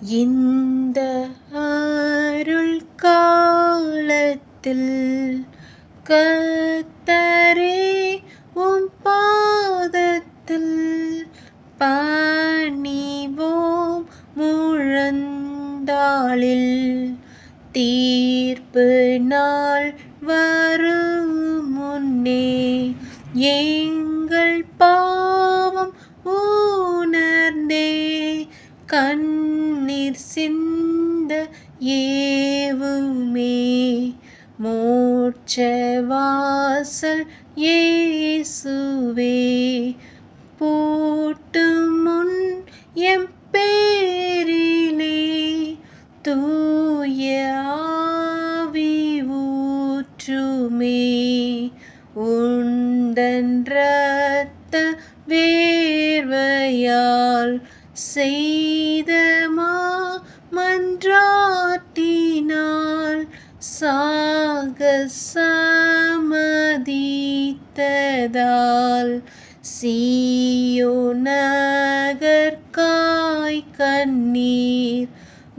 இந்த அருள் காலத்தில் கத்தரே உம் பாதத்தில் பணிவோம் முழந்தாளில் தீர்ப்பு நாள் வரும் முன்னே எங்கள் கண்ணீர் சிந்த ஏவுமே. மோட்ச வாசல் ஏசுவே. போட்டு முன் எம் பேரிலே தூய ஆவி ஊற்றுமே. உந்தன் இரத்த வேர்வையால் செய் சாகசமதித்ததால் சாக சீயோ நகர்காய் கண்ணீர்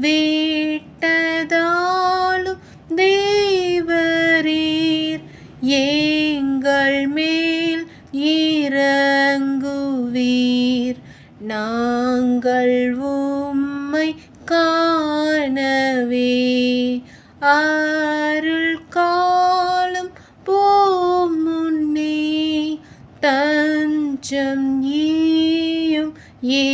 வீட்டதாலும் தேவரீர் எங்கள் மேல் இறங்குவீர். நாங்கள் உம்மை காணவே அருள் காலம் போம் தஞ்சம் ஈயும் ஏ